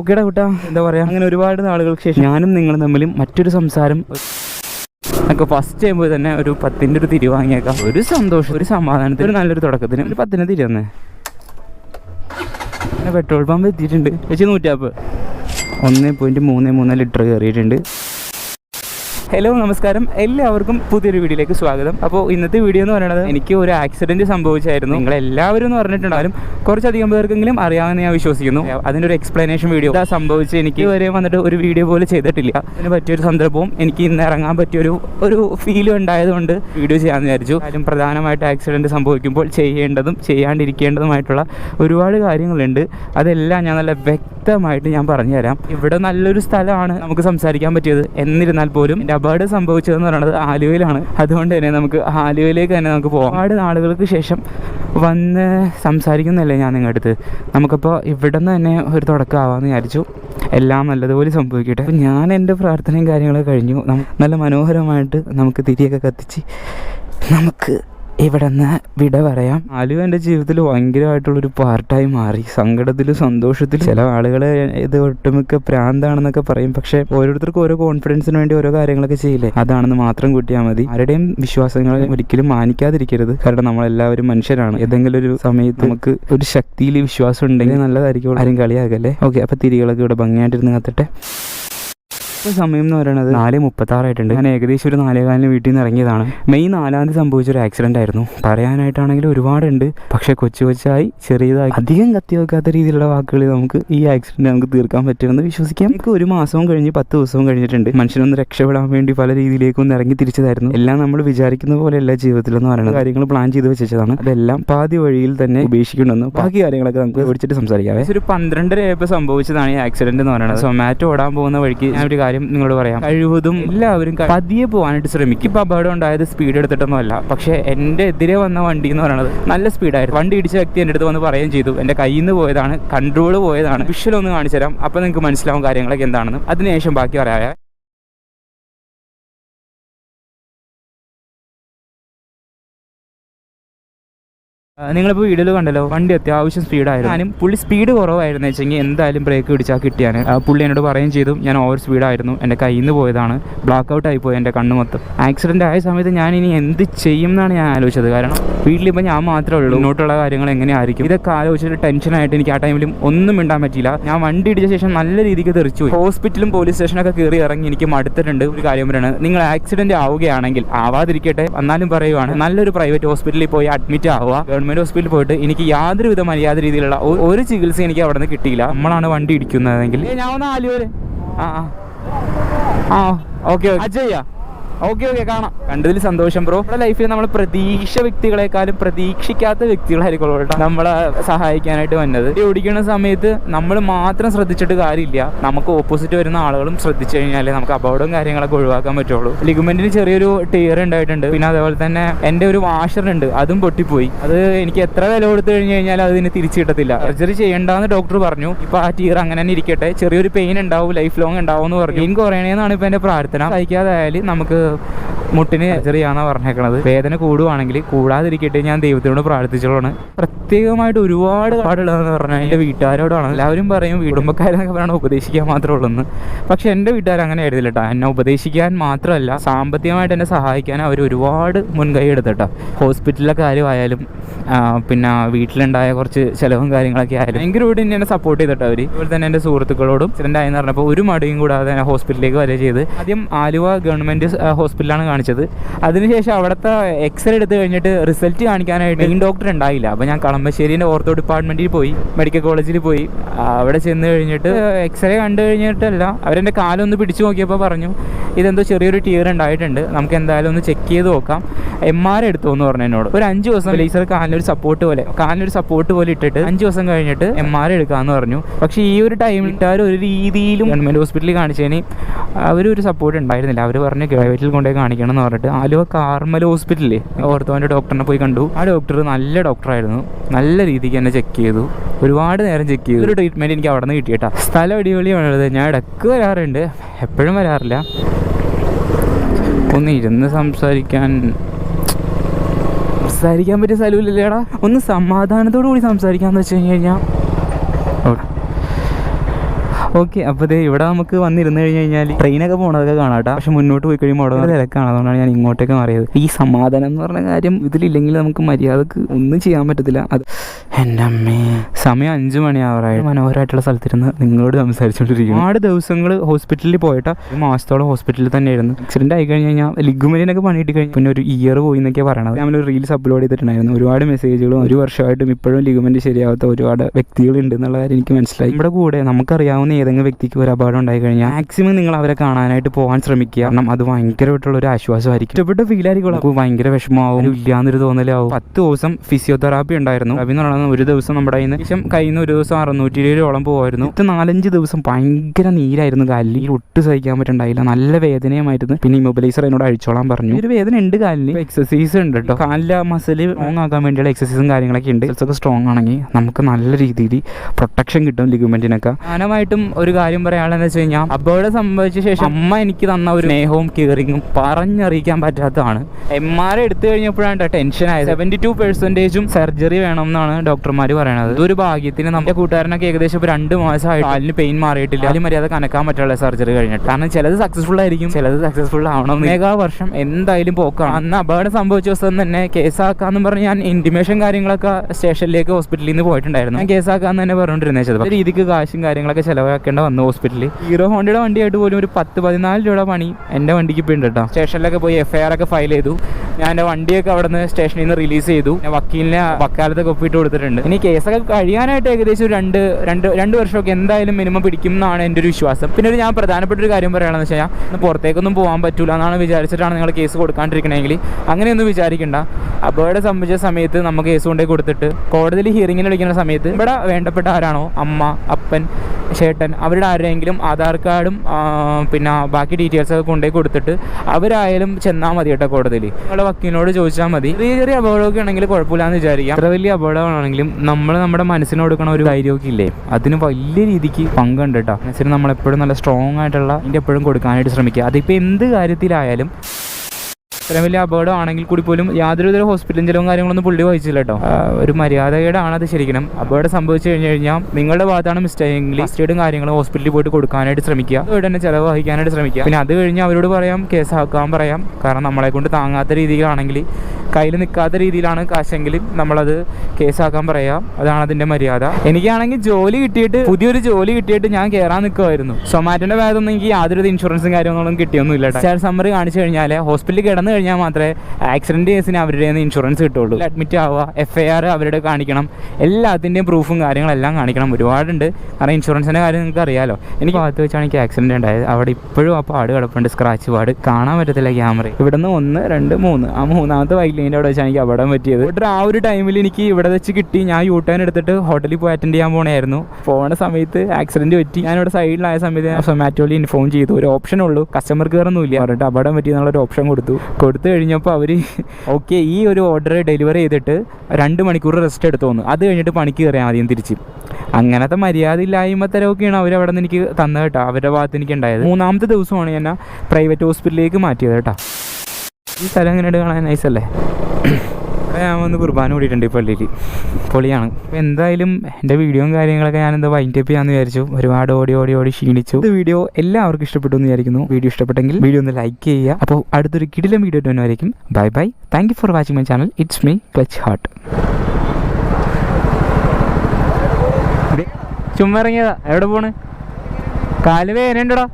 ഓക്കേടാ കുട്ടാ എന്താ പറയാ? അങ്ങനെ ഒരുപാട് നാളുകൾക്ക് ശേഷം ഞാനും നിങ്ങളും തമ്മിലും മറ്റൊരു സംസാരം ഒക്കെ ഫസ്റ്റ് ചെയ്യുമ്പോൾ തന്നെ ഒരു പത്തിന്റെ ഒരു തിരി വാങ്ങിയേക്കാം. ഒരു സന്തോഷം ഒരു സമാധാനത്തിന്. ഒരു നല്ലൊരു തുടക്കത്തിന്. ഒരു പത്തിന് തിരി തന്നെ. പെട്രോൾ പമ്പ് എത്തിയിട്ടുണ്ട്. വെച്ച് നൂറ്റാപ്പ് ഒന്ന് പോയിന്റ് മൂന്ന് മൂന്ന് ലിറ്റർ കയറിയിട്ടുണ്ട്. ഹലോ നമസ്കാരം. എല്ലാവർക്കും പുതിയൊരു വീഡിയോയിലേക്ക് സ്വാഗതം. അപ്പോൾ ഇന്നത്തെ വീഡിയോ എന്ന് പറയുന്നത് എനിക്ക് ഒരു ആക്സിഡന്റ് സംഭവിച്ചായിരുന്നു. നിങ്ങൾ എല്ലാവരും എന്ന് പറഞ്ഞിട്ടുണ്ടാലും കുറച്ചധികം പേർക്കെങ്കിലും അറിയാമെന്ന് ഞാൻ വിശ്വസിക്കുന്നു. അതിന്റെ ഒരു എക്സ്പ്ലനേഷൻ വീഡിയോ ഇതാ സംഭവിച്ച് എനിക്ക് വരെ വന്നിട്ട് ഒരു വീഡിയോ പോലും ചെയ്തിട്ടില്ല. അതിന് പറ്റിയൊരു സന്ദർഭവും എനിക്ക് ഇന്ന് ഇറങ്ങാൻ പറ്റിയൊരു ഒരു ഫീലും ഉണ്ടായതുകൊണ്ട് വീഡിയോ ചെയ്യാമെന്ന് വിചാരിച്ചു. കാര്യം പ്രധാനമായിട്ട് ആക്സിഡന്റ് സംഭവിക്കുമ്പോൾ ചെയ്യേണ്ടതും ചെയ്യാണ്ടിരിക്കേണ്ടതുമായിട്ടുള്ള ഒരുപാട് കാര്യങ്ങളുണ്ട്. അതെല്ലാം ഞാൻ നല്ല വ്യക്തമായിട്ട് ഞാൻ പറഞ്ഞുതരാം. ഇവിടെ നല്ലൊരു സ്ഥലമാണ് നമുക്ക് സംസാരിക്കാൻ പറ്റിയത്. എന്നിരുന്നാൽ പോലും എന്റെ അപകടം സംഭവിച്ചതെന്ന് പറയുന്നത് ആലുവയിലാണ്. അതുകൊണ്ട് തന്നെ നമുക്ക് ആലുവയിലേക്ക് തന്നെ നമുക്ക് പോകാം. ഒരുപാട് നാളുകൾക്ക് ശേഷം വന്ന് സംസാരിക്കുന്നല്ലേ ഞാൻ നിങ്ങളുടെ അടുത്ത്? നമുക്കപ്പോൾ ഇവിടെ നിന്ന് തന്നെ ഒരു തുടക്കം തുടക്കമാവാമെന്ന് വിചാരിച്ചു. എല്ലാം നല്ലതുപോലെ സംഭവിക്കട്ടെ. അപ്പോൾ ഞാൻ എന്റെ പ്രാർത്ഥനയും കാര്യങ്ങളൊക്കെ കഴിഞ്ഞു. നല്ല മനോഹരമായിട്ട് നമുക്ക് തിരിയൊക്കെ കത്തിച്ച് നമുക്ക് ഇവിടെ നിന്ന് വിട പറയാം. ആലുവ എന്റെ ജീവിതത്തിൽ ഭയങ്കരമായിട്ടുള്ളൊരു പാർട്ടായി മാറി. സങ്കടത്തിലും സന്തോഷത്തിലും ചില ആളുകൾ ഇത് ഒട്ടുമിക്ക പ്രാന്താണെന്നൊക്കെ പറയും. പക്ഷേ ഓരോരുത്തർക്കും ഓരോ കോൺഫിഡൻസിന് വേണ്ടി ഓരോ കാര്യങ്ങളൊക്കെ ചെയ്യില്ലേ? അതാണെന്ന് മാത്രം കൂട്ടിയാൽ മതി. ആരുടെയും വിശ്വാസങ്ങൾ ഒരിക്കലും മാനിക്കാതിരിക്കരുത്. കാരണം നമ്മളെല്ലാവരും മനുഷ്യരാണ്. ഏതെങ്കിലും ഒരു സമയത്ത് നമുക്ക് ഒരു ശക്തിയിൽ വിശ്വാസം ഉണ്ടെങ്കിൽ നല്ലതായിരിക്കും. ആരും കളിയാകല്ലേ? ഓക്കെ അപ്പോൾ തിരികളൊക്കെ ഇവിടെ ഭംഗിയായിട്ടിരുന്ന് കത്തട്ടെ. ഇപ്പോൾ സമയം എന്ന് പറയുന്നത് നാല് മുപ്പത്താറായിട്ടുണ്ട്. ഞാൻ ഏകദേശം ഒരു നാലേകാലിന് വീട്ടിൽ നിന്ന് ഇറങ്ങിയതാണ്. മെയ് നാലാം തീയതി സംഭവിച്ച ഒരു ആക്സിഡന്റ് ആയിരുന്നു. പറയാനായിട്ടാണെങ്കിൽ ഒരുപാടുണ്ട്. പക്ഷെ കൊച്ചു കൊച്ചായി ചെറിയതായി. അധികം കത്തി വെക്കാത്ത രീതിയിലുള്ള വാക്കുകൾ നമുക്ക് ഈ ആക്സിഡന്റ് നമുക്ക് തീർക്കാൻ പറ്റുമെന്ന് വിശ്വസിക്കാം. എനിക്ക് ഒരു മാസവും കഴിഞ്ഞ് പത്ത് ദിവസവും കഴിഞ്ഞിട്ടുണ്ട്. മനുഷ്യനൊന്ന് രക്ഷപ്പെടാൻ വേണ്ടി പല രീതിയിലേക്കും ഒന്ന് ഇറങ്ങി തിരിച്ചതായിരുന്നു. എല്ലാം നമ്മൾ വിചാരിക്കുന്ന പോലെയല്ല ജീവിതത്തിൽ എന്ന് പറയുന്നത്. കാര്യങ്ങൾ പ്ലാൻ ചെയ്ത് വെച്ചതാണ്. അതെല്ലാം പാതി വഴിയിൽ തന്നെ ഉപേക്ഷിക്കണമെന്ന് ബാക്കി കാര്യങ്ങളൊക്കെ നമുക്ക് ഓടിച്ചിട്ട് സംസാരിക്കാം. ഒരു പന്ത്രണ്ടര ആയപ്പോൾ സംഭവിച്ചതാണ് ഈ ആക്സിഡന്റ് എന്ന് പറയുന്നത് സൊമാറ്റോ ഓടാൻ പോകുന്ന വഴിക്ക് ഞാൻ ഒരു കാര്യം നിങ്ങളോട് പറയാം. കഴിവതും എല്ലാവരും പതിയെ പോകാനായിട്ട് ശ്രമിക്കും. ഇപ്പൊ അപകടം ഉണ്ടായത് സ്പീഡ് എടുത്തിട്ടൊന്നും അല്ല പക്ഷെ എന്റെ എതിരെ വന്ന വണ്ടി എന്ന് പറയുന്നത് നല്ല സ്പീഡായിരുന്നു വണ്ടി ഇടിച്ച വ്യക്തി എന്റെ അടുത്ത് വന്ന് പറയുകയും ചെയ്തു. എന്റെ കയ്യിൽ നിന്ന് പോയതാണ് കൺട്രോൾ പോയതാണ്. വിഷ്വൽ ഒന്ന് കാണിച്ചു തരാം അപ്പൊ നിങ്ങൾക്ക് മനസ്സിലാവും കാര്യങ്ങളൊക്കെ എന്താണെന്ന്. അതിനുശേഷം ബാക്കി പറയാം. നിങ്ങളിപ്പോൾ വീഡിയോയിൽ കണ്ടല്ലോ വണ്ടി അത്യാവശ്യം സ്പീഡായിരുന്നു. ഞാനും പുള്ളി സ്പീഡ് കുറവായിരുന്നു വെച്ചെങ്കിൽ എന്തായാലും ബ്രേക്ക് പിടിച്ചാൽ കിട്ടിയാണ് ആ, പുള്ളി എന്നോട് പറയുകയും ചെയ്തു ഞാൻ ഓവർ സ്പീഡായിരുന്നു എന്റെ കയ്യിൽ നിന്ന് പോയതാണ് ബ്ലാക്ക് ഔട്ട് ആയി പോയി എന്റെ കണ്ണു മൊത്തം. ആക്സിഡന്റ് ആയ സമയത്ത് ഞാൻ ഇനി എന്ത് ചെയ്യും എന്നാണ് ഞാൻ ആലോചിച്ചത്. കാരണം വീട്ടിലിപ്പോൾ ഞാൻ മാത്രമേ ഉള്ളൂ മുന്നോട്ടുള്ള കാര്യങ്ങൾ എങ്ങനെയായിരിക്കും? ഇതൊക്കെ ആലോചിച്ചിട്ട് ടെൻഷനായിട്ട് എനിക്ക് ആ ടൈമിലും ഒന്നും മിണ്ടാൻ പറ്റിയില്ല. ഞാൻ വണ്ടി ഇടിച്ച ശേഷം നല്ല രീതിക്ക് തെറിച്ചു പോയി. ഹോസ്പിറ്റലും പോലീസ് സ്റ്റേഷനൊക്കെ കയറി ഇറങ്ങി എനിക്ക് മടുത്തിട്ടുണ്ട് ഒരു കാര്യം പറയുന്നത് നിങ്ങൾ ആക്സിഡന്റ് ആവുകയാണെങ്കിൽ ആവാതിരിക്കട്ടെ എന്നാലും പറയുവാണ്. നല്ലൊരു പ്രൈവറ്റ് ഹോസ്പിറ്റലിൽ പോയി അഡ്മിറ്റ് ആവുക. ഗവൺമെന്റ് ഹോസ്പിറ്റലിൽ പോയിട്ട് എനിക്ക് യാതൊരു യാതൊരുവിധ മര്യാദ രീതിയിലുള്ള ഒരു ചികിത്സ എനിക്ക് അവിടെ നിന്ന് കിട്ടിയില്ല. നമ്മളാണ് വണ്ടി ഇടിക്കുന്നതെങ്കിൽ. ഞാൻ ഒന്ന് ആലുവര് ആ ആ. ആ ഓക്കെ. അജയ്യ. ഓക്കെ ഓക്കെ കാണാം. കണ്ടതിൽ സന്തോഷം ബ്രോ. നമ്മുടെ ലൈഫിൽ നമ്മൾ പ്രതീക്ഷ വ്യക്തികളെക്കാളും പ്രതീക്ഷിക്കാത്ത വ്യക്തികളായിരിക്കും നമ്മളെ സഹായിക്കാനായിട്ട് വന്നത്. ഈ ഓടിക്കുന്ന സമയത്ത് നമ്മൾ മാത്രം ശ്രദ്ധിച്ചിട്ട് കാര്യമില്ല. നമുക്ക് ഓപ്പോസിറ്റ് വരുന്ന ആളുകളും ശ്രദ്ധിച്ചു കഴിഞ്ഞാൽ നമുക്ക് അപകടവും കാര്യങ്ങളൊക്കെ ഒഴിവാക്കാൻ പറ്റുള്ളൂ. ലിഗമെന്റിന് ചെറിയൊരു ടീർ ഉണ്ടായിട്ടുണ്ട്. പിന്നെ അതേപോലെ തന്നെ എന്റെ ഒരു വാഷർ ഉണ്ട്. അതും പൊട്ടിപ്പോയി. അത് എനിക്ക് എത്ര വില കൊടുത്തു കഴിഞ്ഞു കഴിഞ്ഞാൽ അതിന് തിരിച്ചു കിട്ടത്തില്ല. സർജറി ചെയ്യേണ്ടെന്ന് ഡോക്ടർ പറഞ്ഞു. ഇപ്പൊ ആ ടീർ അങ്ങനെ തന്നെ ഇരിക്കട്ടെ. ചെറിയൊരു പെയിൻ ഉണ്ടാവും. ലൈഫ് ലോങ് ഉണ്ടാവും എന്ന് പറഞ്ഞു. പെയിൻ കുറയണേന്നാണ് ഇപ്പൊ എന്റെ പ്രാർത്ഥന. സഹിക്കാതായാലും നമുക്ക് the മുട്ടിന് ചെയ്യാന്നാ പറഞ്ഞേക്കണത്. വേദന കൂടുവാണെങ്കിൽ കൂടാതിരിക്കട്ടെ ഞാൻ ദൈവത്തിനോട് പ്രാർത്ഥിച്ചോളാണ്. പ്രത്യേകമായിട്ട് ഒരുപാട് പാടുള്ളതെന്ന് പറഞ്ഞാൽ എന്റെ വീട്ടുകാരോടാണ്. എല്ലാവരും പറയും കുടുംബക്കാരെന്നൊക്കെ പറയണം ഉപദേശിക്കാൻ മാത്രമേ ഉള്ളൂ പക്ഷെ എന്റെ വീട്ടുകാർ അങ്ങനെ ആയിരുന്നില്ല എന്നെ ഉപദേശിക്കാൻ മാത്രമല്ല സാമ്പത്തികമായിട്ട് എന്നെ സഹായിക്കാൻ അവർ ഒരുപാട് മുൻകൈ എടുത്തിട്ടോ. ഹോസ്പിറ്റലിലെ കാര്യമായാലും പിന്നെ വീട്ടിലുണ്ടായ കുറച്ച് ചിലവും കാര്യങ്ങളൊക്കെ ആയാലും. ഭയങ്കരമായിട്ട് എന്നെ സപ്പോർട്ട് ചെയ്തിട്ട് അവർ അതുപോലെ തന്നെ എന്റെ സുഹൃത്തുക്കളോടും ആക്സിഡന്റ് ആയെന്ന് പറഞ്ഞപ്പോൾ ഒരു മടിയും കൂടാതെ ഹോസ്പിറ്റലിലേക്ക് വരെ ചെയ്ത്. ആദ്യം ആലുവ ഗവൺമെന്റ് ഹോസ്പിറ്റലാണ് കാണിച്ചത്. അതിനുശേഷം അവിടുത്തെ എക്സ്റേ എടുത്ത് കഴിഞ്ഞിട്ട് റിസൾട്ട് കാണിക്കാനായിട്ട് മെയിൻ ഡോക്ടർ ഉണ്ടായില്ല. അപ്പോൾ ഞാൻ കളമ്പശ്ശേരിന്റെ ഓർത്തോ ഡിപ്പാർട്ട്മെന്റിൽ പോയി മെഡിക്കൽ കോളേജിൽ പോയി. അവിടെ ചെന്ന് കഴിഞ്ഞിട്ട് എക്സ്റേ കണ്ടു കഴിഞ്ഞിട്ടല്ല അവരെന്റെ കാലൊന്ന് പിടിച്ചു നോക്കിയപ്പോൾ പറഞ്ഞു ഇതെന്തോ ചെറിയൊരു ടീർ ഉണ്ടായിട്ടുണ്ട്. നമുക്ക് എന്തായാലും ഒന്ന് ചെക്ക് ചെയ്ത് നോക്കാം. എം ആർ എടുത്തു എന്ന് പറഞ്ഞു എന്നോട്. ഒരു അഞ്ച് ദിവസം ലേസർ കാലിനൊരു സപ്പോർട്ട് പോലെ കാലിനൊരു സപ്പോർട്ട് പോലെ ഇട്ടിട്ട് അഞ്ച് ദിവസം കഴിഞ്ഞിട്ട് എം ആർ എടുക്കാമെന്ന് പറഞ്ഞു. പക്ഷെ ഈ ഒരു ടൈമിൽ ഇട്ടാൽ ഒരു രീതിയിലും ഗവൺമെന്റ് ഹോസ്പിറ്റലിൽ കാണിച്ചതിന് അവരൊരു സപ്പോർട്ട് ഉണ്ടായിരുന്നില്ല. അവർ പറഞ്ഞു പ്രൈവറ്റിൽ കൊണ്ടുപോയി കാണിക്കണം എന്ന് പറഞ്ഞിട്ട്. ആലുവ കാർമൽ ഹോസ്പിറ്റലിൽ ഓർത്തോന്റെ ഡോക്ടറിനെ പോയി കണ്ടു. ആ ഡോക്ടർ നല്ല ഡോക്ടറായിരുന്നു നല്ല രീതിക്ക് എന്നെ ചെക്ക് ചെയ്തു. ഒരുപാട് നേരം ചെക്ക് ചെയ്തു. ഒരു ട്രീറ്റ്മെന്റ് എനിക്ക് അവിടെ നിന്ന് കിട്ടിയിട്ടാ. സ്ഥലം അടിപൊളിയാണുള്ളത് ഞാൻ ഇടയ്ക്ക് വരാറുണ്ട്. എപ്പോഴും വരാറില്ല. ഒന്ന് ഇരുന്ന് സംസാരിക്കാൻ സംസാരിക്കാൻ പറ്റിയ സ്ഥലമില്ലല്ലേടാ? ഒന്ന് സമാധാനത്തോടു കൂടി സംസാരിക്കാന്ന് വെച്ച് കഴിഞ്ഞ് കഴിഞ്ഞാൽ ഓക്കെ അപ്പോൾ ദേ ഇവിടെ നമുക്ക് വന്നിരുന്നു കഴിഞ്ഞു കഴിഞ്ഞാൽ ട്രെയിനൊക്കെ പോണതൊക്കെ കാണാട്ടോ. പക്ഷെ മുന്നോട്ട് പോയി കഴിയുമ്പോൾ അവിടെ തിരക്കാണ്. അതുകൊണ്ടാണ് ഞാൻ ഇങ്ങോട്ടേക്ക് മാറിയത്. ഈ സമാധാനം എന്ന് പറഞ്ഞ കാര്യം ഇതിലില്ലെങ്കിൽ നമുക്ക് മര്യാദയ്ക്ക് ഒന്നും ചെയ്യാൻ പറ്റത്തില്ല. അത് എന്റെ അമ്മേ. സമയം അഞ്ച് മണിയാവറായി. മനോഹരമായിട്ടുള്ള സ്ഥലത്തിരുന്ന് നിങ്ങളോട് സംസാരിച്ചുകൊണ്ടിരിക്കുന്നു ഒരുപാട് ദിവസങ്ങൾ ഹോസ്പിറ്റലിൽ പോയിട്ടാ. ഒരു മാസത്തോളം ഹോസ്പിറ്റലിൽ തന്നെ ആയിരുന്നു ആക്സിഡന്റ് ആയി കഴിഞ്ഞ് കഴിഞ്ഞാൽ ലിഗുമെന്റിനൊക്കെ പണിയിട്ട് കഴിഞ്ഞു പിന്നെ ഒരു ഇയർ പോയി എന്നൊക്കെയാണ് പറയണത് നമ്മൾ റീൽസ് അപ്ലോഡ് ചെയ്തിട്ടുണ്ടായിരുന്നു. ഒരുപാട് മെസ്സേജുകളും ഒരു വർഷമായിട്ടും ഇപ്പോഴും ലിഗുമെന്റ് ശരിയാവാത്ത ഒരുപാട് വ്യക്തികളുണ്ട് എന്നുള്ള കാര്യം എനിക്ക് മനസ്സിലായി. നമ്മുടെ കൂടെ നമുക്കറിയാവുന്ന ഏതെങ്കിലും വ്യക്തിക്ക് ഒരു അപകടം ഉണ്ടായി കഴിഞ്ഞാൽ മാക്സിമം നിങ്ങൾ അവരെ കാണാനായിട്ട് പോകാൻ ശ്രമിക്കുക. കാരണം അത് ഭയങ്കരമായിട്ടുള്ള ഒരു ആശ്വാസമായിരിക്കും. ഇഷ്ടപ്പെട്ട ഫീൽ ആയിരിക്കും നമുക്ക് ഭയങ്കര വിഷമമാവും. ഇല്ലാന്നൊരു തോന്നലാവും. പത്ത് ദിവസം ഫിസിയോതെറാപ്പി ഉണ്ടായിരുന്നു. എന്ന് പറയുന്നത് ഒരു ദിവസം നമ്മുടെ കയ്യിൽ ശേഷം കയ്യിൽ ഒരു ദിവസം അറുന്നൂറ്റി ഇരുപതോളം പോകുമായിരുന്നു ഇത് നാലഞ്ച് ദിവസം ഭയങ്കര നീരായിരുന്നു. കാലിൽ ഒട്ട് സഹിക്കാൻ പറ്റുണ്ടായില്ല. നല്ല വേദനയുമായിരുന്നു. പിന്നെ ഇമൊബിലൈസർ എന്നോട് അഴിച്ചോളാൻ പറഞ്ഞു. ഒരു വേദന ഉണ്ട് കാലിൽ എക്സസൈസ് ഉണ്ട് കേട്ടോ കാലിലെ മസിൽ സ്ട്രോങ് ആക്കാൻ വേണ്ടിയുള്ള എക്സസൈസും കാര്യങ്ങളൊക്കെ ഉണ്ട്. ഒക്കെ സ്ട്രോങ് ആണെങ്കിൽ നമുക്ക് നല്ല രീതിയിൽ പ്രൊട്ടക്ഷൻ കിട്ടും ലിഗുമെന്റിനൊക്കെ. പ്രധാനമായിട്ടും ഒരു കാര്യം പറയാനുള്ളതെന്ന് വെച്ച് കഴിഞ്ഞാൽ അപ്പോഴെ സംഭവിച്ച ശേഷം അമ്മ എനിക്ക് തന്ന ഒരു സ്നേഹവും കെയറിങ്ങും പറഞ്ഞറിയിക്കാൻ പറ്റാത്തതാണ്. എം ആർ എടുത്തു കഴിഞ്ഞപ്പോഴാണ് ടെൻഷൻ ആയത്. സെവന്റി ടു പെർസെന്റേജും സർജറി വേണം എന്നാണ് ഡോക്ടർമാർ പറയുന്നത് ഇതൊരു ഭാഗ്യത്തിന് നമ്മുടെ കൂട്ടുകാരനൊക്കെ ഏകദേശം ഇപ്പോൾ രണ്ട് മാസമായിട്ട് കാലിന് പെയിൻ മാറിയിട്ടില്ല. കാലിന് മര്യാദ കനക്കാൻ പറ്റുള്ള സർജറി കഴിഞ്ഞിട്ട്. കാരണം ചിലത് സക്സസ്ഫുൾ ആയിരിക്കും. ചിലത് സക്സസ്ഫുൾ ആവണം മേഘാ വർഷം എന്തായാലും പോക്കാണ്. അന്ന് അപകടം സംഭവിച്ച ദിവസം തന്നെ കേസാക്കാന്ന് പറഞ്ഞ് ഞാൻ ഇന്റിമേഷൻ കാര്യങ്ങളൊക്കെ സ്റ്റേഷനിലേക്ക് ഹോസ്പിറ്റലിൽ നിന്ന് പോയിട്ടുണ്ടായിരുന്നു. ഞാൻ കേസാക്കാന്ന് തന്നെ പറഞ്ഞുകൊണ്ടിരുന്നത് പക്ഷേ രീതിക്ക് കാശും കാര്യങ്ങളൊക്കെ ചിലവാക്കേണ്ട വന്നു ഹോസ്പിറ്റലിൽ ഹീറോ ഹോണ്ടയുടെ വണ്ടിയായിട്ട് പോലും ഒരു പത്ത് പതിനാല് രൂപ പണി എന്റെ വണ്ടിക്ക് ഇപ്പോൾ ഉണ്ട് കേട്ടോ. സ്റ്റേഷനിലൊക്കെ പോയി എഫ് ഐ ആർ ഒക്കെ ഫയൽ ചെയ്തു. ഞാൻ എന്റെ വണ്ടിയൊക്കെ അവിടെ നിന്ന് സ്റ്റേഷനിൽ നിന്ന് റിലീസ് ചെയ്തു. ഞാൻ വക്കീലിനെ വക്കാലത്തൊക്കെ ഒപ്പിട്ട് കൊടുത്തിട്ടുണ്ട്. ഇനി കേസൊക്കെ കഴിയാനായിട്ട് ഏകദേശം രണ്ട് രണ്ട് രണ്ട് വർഷമൊക്കെ എന്തായാലും മിനിമം പിടിക്കും എന്നാണ് എന്റെ ഒരു വിശ്വാസം. പിന്നെ ഒരു ഞാൻ പ്രധാനപ്പെട്ട ഒരു കാര്യം പറയുകയാണെന്ന് വെച്ച് കഴിഞ്ഞാൽ പുറത്തേക്കൊന്നും പോകാൻ പറ്റില്ല എന്നാണ് വിചാരിച്ചിട്ടാണ് നിങ്ങൾ കേസ് കൊടുക്കാണ്ടിരിക്കണമെങ്കിൽ അങ്ങനെയൊന്നും വിചാരിക്കണ്ട. അപകടം സംഭവിച്ച സമയത്ത് നമ്മൾ കേസ് കൊണ്ടേ കൊടുത്തിട്ട് കോടതിയിൽ ഹിയറിങ്ങിന് വിളിക്കുന്ന സമയത്ത് ഇവിടെ വേണ്ടപ്പെട്ട ആരാണോ? അമ്മ അപ്പൻ ചേട്ടൻ അവരുടെ ആരെങ്കിലും ആധാർ കാർഡും പിന്നെ ബാക്കി ഡീറ്റെയിൽസ് ഒക്കെ കൊണ്ടുപോയി കൊടുത്തിട്ട് അവരായാലും ചെന്നാൽ മതി കേട്ടോ കോടതിയിൽ. നിങ്ങളുടെ വക്കീലിനോട് ചോദിച്ചാൽ മതി. ചെറിയ ചെറിയ അപകടമൊക്കെ ആണെങ്കിൽ കുഴപ്പമില്ലാന്ന് വിചാരിക്കാം. അത്ര വലിയ അപകടമാണെങ്കിലും നമ്മൾ നമ്മുടെ മനസ്സിന് കൊടുക്കണ ഒരു ധൈര്യമൊക്കെ ഇല്ലേ അതിന് വലിയ രീതിക്ക് പങ്കുണ്ട് കേട്ടോ മനസ്സിന് നമ്മളെപ്പോഴും നല്ല സ്ട്രോങ് ആയിട്ടുള്ള എപ്പോഴും കൊടുക്കാനായിട്ട് ശ്രമിക്കുക. അതിപ്പോൾ എന്ത് കാര്യത്തിലായാലും ഇത്രയും വലിയ അപകടമാണെങ്കിൽ കൂടി പോലും യാതൊരു ഹോസ്പിറ്റൽ ചിലവും കാര്യങ്ങളൊന്നും പുള്ളി വഹിച്ചില്ല കേട്ടോ. ഒരു മര്യാദകേടാണ് അത് ശരിക്കും. അപകടം സംഭവിച്ചു കഴിഞ്ഞു കഴിഞ്ഞാൽ നിങ്ങളുടെ ഭാഗത്താണ് മിസ്റ്റേക്ക് എങ്കിൽ ഫസ്റ്റ് കാര്യങ്ങളും ഹോസ്പിറ്റലിൽ പോയിട്ട് കൊടുക്കാനായിട്ട് ശ്രമിക്കുക. അതുകൊണ്ട് തന്നെ ചിലവ് വഹിക്കാനായിട്ട് ശ്രമിക്കുക. പിന്നെ അത് കഴിഞ്ഞ് അവരോട് പറയാം കേസാക്കാൻ പറയാം. കാരണം നമ്മളെ കൊണ്ട് താങ്ങാത്ത രീതിയിലാണെങ്കിൽ കയ്യിൽ നിൽക്കാത്ത രീതിയിലാണ് കാശെങ്കിൽ നമ്മളത് കേസാക്കാൻ പറയാം അതാണ് അതിന്റെ മര്യാദ. എനിക്കാണെങ്കിൽ ജോലി കിട്ടിയിട്ട് പുതിയൊരു ജോലി കിട്ടിയിട്ട് ഞാൻ കയറാൻ നിൽക്കുമായിരുന്നു സൊമാറ്റോന്റെ ഭാഗത്തൊന്നും എനിക്ക് യാതൊരു ഇൻഷുറൻസും കാര്യങ്ങളൊന്നും കിട്ടിയൊന്നുമില്ല സ്റ്റാർ സമ്മറി കാണിച്ചു കഴിഞ്ഞാൽ ഹോസ്പിറ്റലിൽ കിടന്നു കഴിഞ്ഞാൽ മാത്രമേ ആക്സിഡന്റ് കേസിന് അവരുടെ ഇൻഷുറൻസ് കിട്ടുള്ളൂ അഡ്മിറ്റ് ആവുക എഫ് ഐ ആർ അവരുടെ കാണിക്കണം. എല്ലാത്തിന്റെയും പ്രൂഫും കാര്യങ്ങളെല്ലാം കാണിക്കണം. ഒരുപാടുണ്ട്. കാരണം ഇൻഷുറൻസിന്റെ കാര്യം നിങ്ങൾക്ക് അറിയാലോ എനിക്ക് ഭാഗത്ത് വെച്ചാണ് എനിക്ക് ആക്സിഡന്റ് ഉണ്ടായത്. അവിടെ ഇപ്പോഴും ആ പാട് കിടപ്പുണ്ട്. സ്ക്രാച്ച് പാട്. കാണാൻ പറ്റത്തില്ല ക്യാമറ ഇവിടെ നിന്ന് ഒന്ന് രണ്ട് മൂന്ന്. ആ മൂന്നാമത്തെ വൈറ്റ് ലൈന്റെ അവിടെ വെച്ചാണ് എനിക്ക് അപകടം പറ്റിയത്. ഇവിടെ ആ ഒരു ടൈമിൽ എനിക്ക് ഇവിടെ വെച്ച് കിട്ടി. ഞാൻ യൂ ടേൺ എടുത്തിട്ട് ഹോട്ടലിൽ പോയി അറ്റൻഡ് ചെയ്യാൻ പോണായിരുന്നു. പോണ സമയത്ത് ആക്സിഡന്റ് പറ്റി. ഞാൻ ഇവിടെ സൈഡിലായ സമയത്ത് ഞാൻ സൊമാറ്റോയിൽ ഇൻഫോം ചെയ്തു. ഒരു ഓപ്ഷൻ ഉള്ളൂ. കസ്റ്റമർ കെയർ ഒന്നും ഇല്ല. പറഞ്ഞിട്ട് അപകടം പറ്റി എന്നുള്ളൊരു ഓപ്ഷൻ കൊടുത്തു. കൊടുത്തു കഴിഞ്ഞപ്പോൾ അവർ ഓക്കെ ഈ ഒരു ഓർഡർ ഡെലിവറി ചെയ്തിട്ട് രണ്ട് മണിക്കൂർ റെസ്റ്റ് എടുത്തു തോന്നുന്നു അത് കഴിഞ്ഞിട്ട് പണിക്ക് കയറിയാൽ ആദ്യം തിരിച്ച്. അങ്ങനത്തെ മര്യാദ ഇല്ലായ്മ തരമൊക്കെയാണ് അവർ അവിടെ നിന്ന് എനിക്ക് തന്നത് കേട്ടോ. അവരുടെ ഭാഗത്ത് എനിക്ക് ഉണ്ടായത്. മൂന്നാമത്തെ ദിവസമാണ് ഞാൻ പ്രൈവറ്റ് ഹോസ്പിറ്റലിലേക്ക് മാറ്റിയത് കേട്ടോ. ഈ സ്ഥലം എങ്ങനെയുണ്ട് കാണാൻ നൈസല്ലേ അപ്പോൾ ഞാൻ വന്ന് കുർബാന കൂടിയിട്ടുണ്ട് ഈ പള്ളിയിൽ പൊളിയാണ്. അപ്പോൾ എന്തായാലും എന്റെ വീഡിയോയും കാര്യങ്ങളൊക്കെ ഞാൻ എന്താ വൈൻഡ് അപ്പ് ചെയ്യാമെന്ന് വിചാരിച്ചു. ഒരുപാട് ഓടി ഓടി ഓടി ക്ഷീണിച്ചു. ഇത് വീഡിയോ എല്ലാവർക്കും ഇഷ്ടപ്പെട്ടു എന്ന് വിചാരിക്കുന്നു. വീഡിയോ ഇഷ്ടപ്പെട്ടെങ്കിൽ വീഡിയോ ഒന്ന് ലൈക്ക് ചെയ്യുക. അപ്പോൾ അടുത്തൊരു കിടിലം വീഡിയോ വരുന്നതായിരിക്കും bye bye thank for watching my channel it's me clutch heart ചുമ്മാ ഇറങ്ങിയതാ. എവിടെ പോണ്? കാൽ വേദന ഉണ്ടോടാ